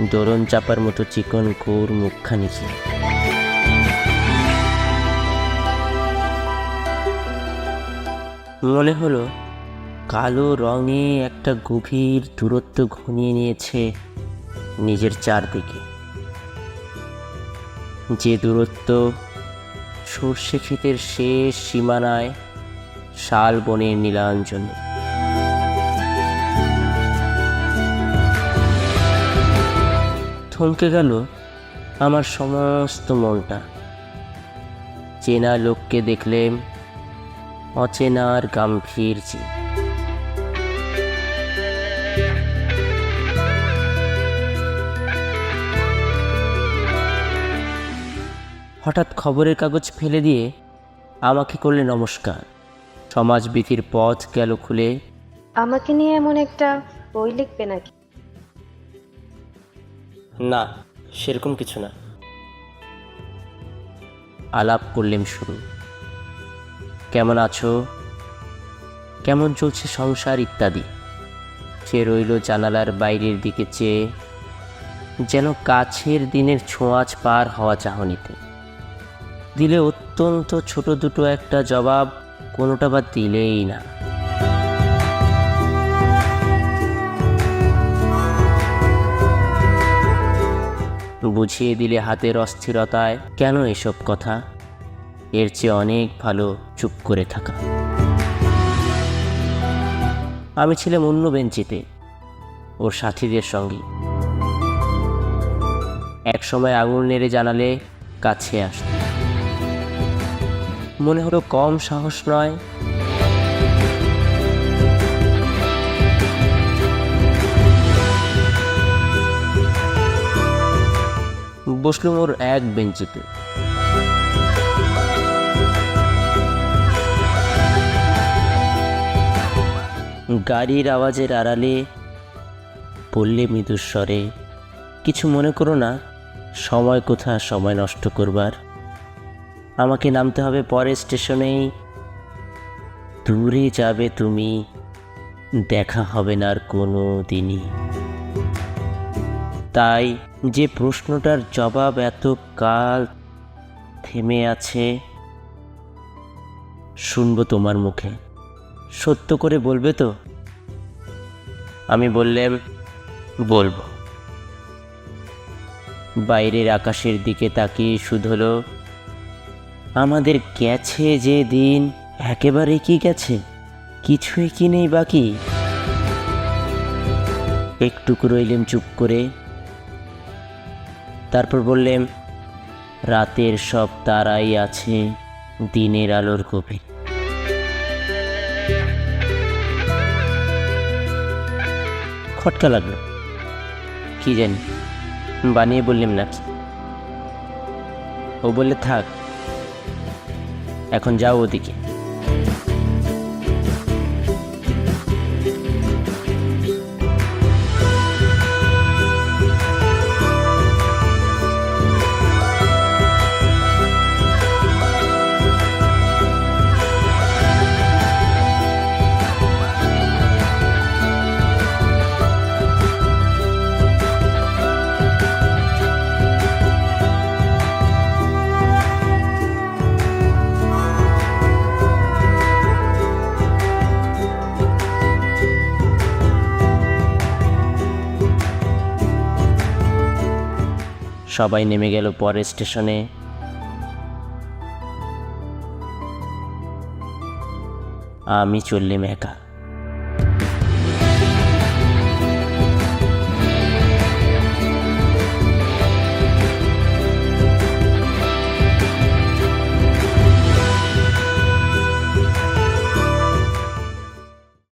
দরুন চাপার মতো চিকন কোর মুখখানি ছিল। মনে হলো কালো রঙে একটা গভীর দূরত্ব ঘনিয়ে নিয়েছে নিজের চারদিকে। যে দূরত্ব সর্ষে ক্ষেতের শেষ সীমানায় শাল বনের নীলাঞ্জনে। থমকে গেল আমার সমস্ত মনটা। চেনা লোককে দেখলে অচেনার গাম্ভীর যে। হঠাৎ খবরের কাগজ ফেলে দিয়ে আমাকে করলে নমস্কার। সমাজবিধির পথ গেল খুলে। আমাকে নিয়ে এমন একটা বই লিখবে নাকি? না, সেরকম কিছু না। আলাপ করলেম শুরু। কেমন আছো? কেমন চলছে সংসার ইত্যাদি? সে রইল জানালার বাইরের দিকে চেয়ে? যেন কাছের দিনের ছোঁয়াচ পার হওয়া চাহনিতে। দিলে অত্যন্ত ছোট দুটো একটা জবাব কোনোটা বা দিলেই না। বুঝিয়ে দিলে হাতের অস্থিরতায়। কেন এসব কথা? এর চেয়ে অনেক ভালো চুপ করে থাকা। আমি ছিলাম অন্য বেঞ্চিতে, ওর সাথীদের সঙ্গে। এক সময় আঙুল নেড়ে জানালে কাছে আসত। মনে হলো কম সাহস নয় বসলুম ওর এক বেঞ্চিতে। গাড়ির আওয়াজের আড়ালে পড়লে মৃদুস্বরে কিছু মনে করো না, সময় কোথা, সময় নষ্ট করবার। আমাকে নামতে হবে পরের স্টেশনেই। দূরে যাবে তুমি, দেখা হবে না আর কোনো দিনই তাই যে প্রশ্নটার জবাব এত কাল থেমে আছে, শুনব তোমার মুখে। সত্য করে বলবে তো? আমি বললাম, বলব। বাইরের আকাশের দিকে তাকিয়ে শুধলো, আমাদের গেছে যে দিন, একেবারে কি গেছে? কিছুই কি নেই বাকি? একটুকু রইলেম চুপ করে। তারপর বললেন, রাতের সব তারাই আছে দিনের আলোর কপি খটকা লাগল। কি জানি, বানিয়ে বললাম নাকি। ও বললে, থাক, এখন যাও ওদিকে। সবাই নেমে গেল পরের স্টেশনে। আমি চললাম একা।